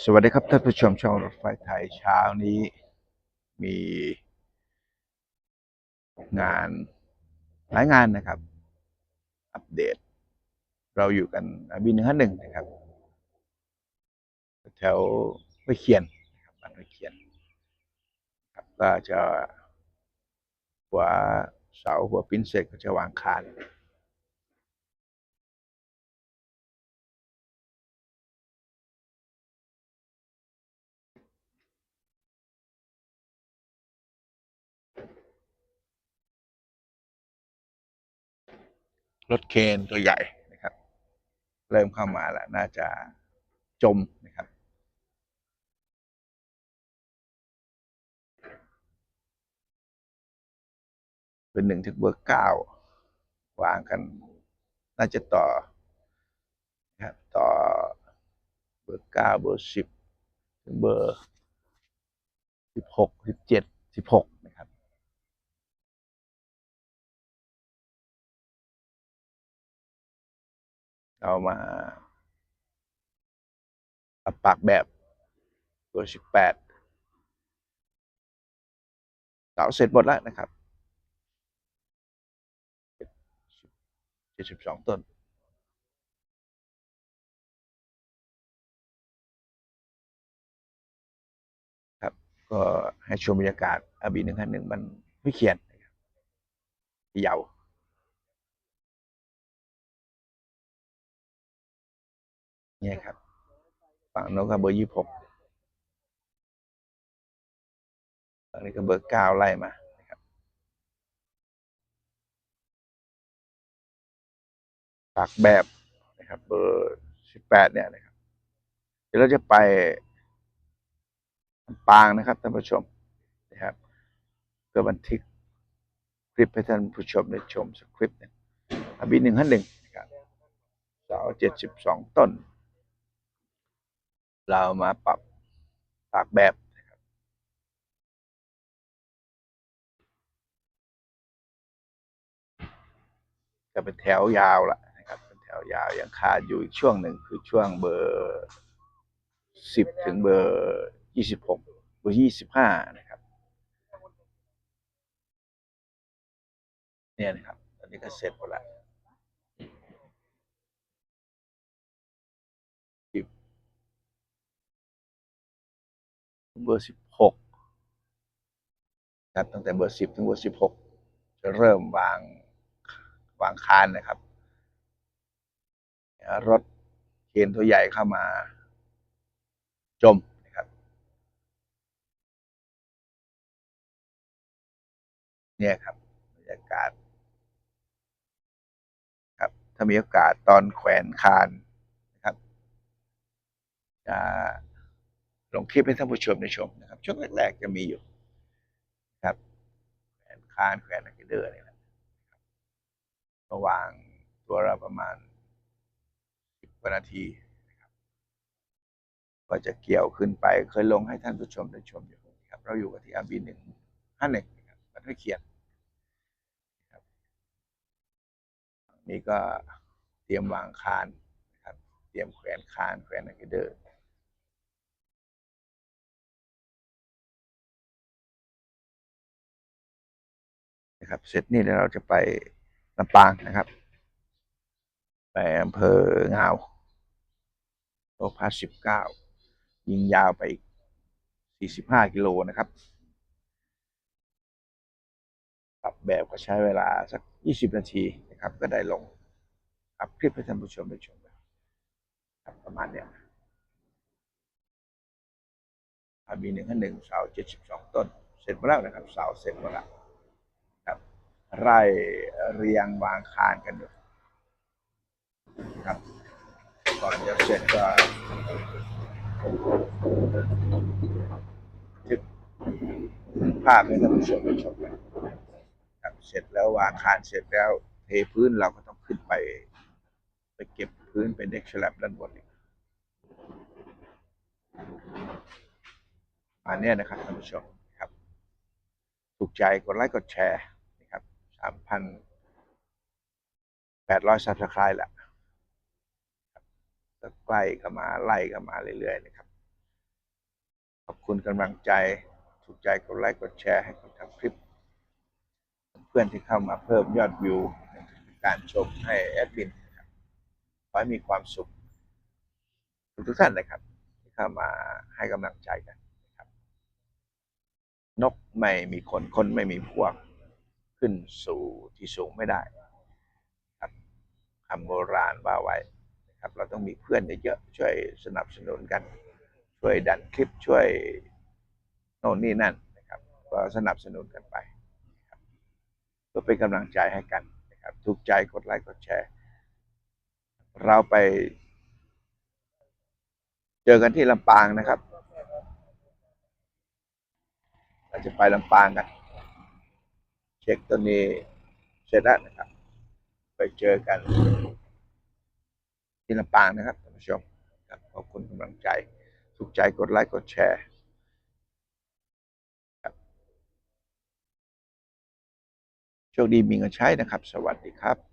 สวัสดีครับท่านผู้ชมช่องรถไฟไทยเช้านี้ มีงานหลายงานนะครับ อัปเดต เราอยู่กันบินหนึ่งห้าหนึ่งนะครับ แถวไปเขียนนะครับบ้านไปเขียนครับก็จะหัวเสาหัวปิ้นเสร็จก็จะวางคาน รถเคนตัวใหญ่นะครับ เริ่มเข้ามาแล้ว น่าจะจมนะครับ เป็นหนึ่งถึงเบอร์เก้าวางกัน น่าจะต่อนะครับต่อเบอร์เก้าเบอร์สิบถึงเบอร์สิบหกสิบเจ็ดสิบหก เอามาปรับปากแบบตัวสิบแปดเสาเสร็จหมดแล้วนะครับเจ็ดสิบสองต้นครับก็ให้ชมบรรยากาศอบีหนึ่งห้าหนึ่งมันไม่เขียนนะครับเยาว เนี่ยครับฝั่งโน้นก็เบอร์ยี่หกฝั่งนี้ก็เบอร์เก้าไล่มาปากแบบนะครับ เบอร์สิบแปดเนี่ยนะครับ เดี๋ยวเราจะไปปางนะครับท่านผู้ชมนะครับเพื่อบันทึกคลิปให้ท่านผู้ชมได้ชมสักคลิปหนึ่งอบีหนึ่งห้าหนึ่งนะครับเสาเจ็ดสิบสองต้น เรามาปรับปากแบบนะครับ จะเป็นแถวยาวละนะครับ เป็นแถวยาวยังขาดอยู่อีกช่วงหนึ่งคือช่วงเบอร์สิบถึงเบอร์ยี่สิบหกเบอร์ยี่สิบห้านะครับ เนี่ยนะครับตอนนี้ก็เสร็จหมดแล้ว เบอร์สิบหกครับตั้งแต่เบอร์สิบถึงเบอร์สิบหกจะเริ่มวางวางคานนะครับ รถเคนตัวใหญ่เข้ามา จมนะครับ เนี่ยครับบรรยากาศครับถ้ามีโอกาสตอนแขวนคานนะครับจะ ลงคลิปให้ท่านผู้ชมได้ชมนะครับ ช่วงแรกๆจะมีอยู่ครับแขวนคานแขวนอะคิเดอร์นี่แหละนะครับระหว่างตัวเราประมาณสิบกว่านาทีนะครับ ก็จะเกี่ยวขึ้นไปเคยลงให้ท่านผู้ชมได้ชมอยู่นะครับ เราอยู่กับที่อาบีหนึ่งห้าหนึ่งครับมันไม่เขียนนะครับนี่ก็เตรียมวางคานนะครับ เตรียมแขวนคานแขวนอะคิเดอร์ นะครับ เสร็จนี่เดี๋ยวเราจะไปลำปางนะครับ ไปอำเภองาวโลพาสิบเก้ายิงยาวไปอีกสี่สิบห้ากิโลนะครับปรับแบบก็ใช้เวลาสักยี่สิบนาทีนะครับ ก็ได้ลงอัพคลิปให้ท่านผู้ชมได้ชมกันครับประมาณเนี้ยอาบีหนึ่งห้าหนึ่งเสาเจ็ดสิบสองต้น เสร็จหมดแล้วนะครับ เสาเสร็จหมดแล้ว ไร่เรียงวางคานกันอยู่ครับ ก่อนจะเสร็จก็ทึกภาพให้ท่านผู้ชมได้ชมกันครับเสร็จแล้ววางคานเสร็จแล้ว เทพื้นเราก็ต้องขึ้นไป ไปเก็บพื้นเป็นเด็กฉลับด้านบนอีกอันนี้นะครับท่านผู้ชมครับ ถูกใจกดไลค์กดแชร์ สามพันแปดร้อยซับสไครต์แหละใกล้เข้ามาไล่เข้ามาเรื่อยๆนะครับ ขอบคุณกำลังใจถูกใจกดไลค์กดแชร์ให้คนทำคลิป เพื่อนที่เข้ามาเพิ่มยอดวิว การชมให้แอดมินครับขอให้มีความสุข ทุกท่านนะครับ ที่เข้ามาให้กำลังใจกันนะครับนกไม่มีคนคนไม่มีพวก ขึ้นสู่ที่สูงไม่ได้ครับคำโบราณว่าไว้นะครับ เราต้องมีเพื่อนเยอะๆช่วยสนับสนุนกัน ช่วยดันคลิปช่วยโน่นนี่นั่นนะครับ ก็สนับสนุนกันไปเพื่อเป็นกำลังใจให้กันนะครับถูกใจกดไลค์กดแชร์ เราไป เจอกันที่ลำปางนะครับ เราจะไปลำปางกัน เช็คตัวนี้เสร็จแล้วนะครับ ไปเจอกันที่ลำปางนะครับท่านผู้ชมขอบคุณกำลังใจถูกใจกดไลค์กดแชร์ครับโชคดีมีเงินใช้นะครับ สวัสดีครับ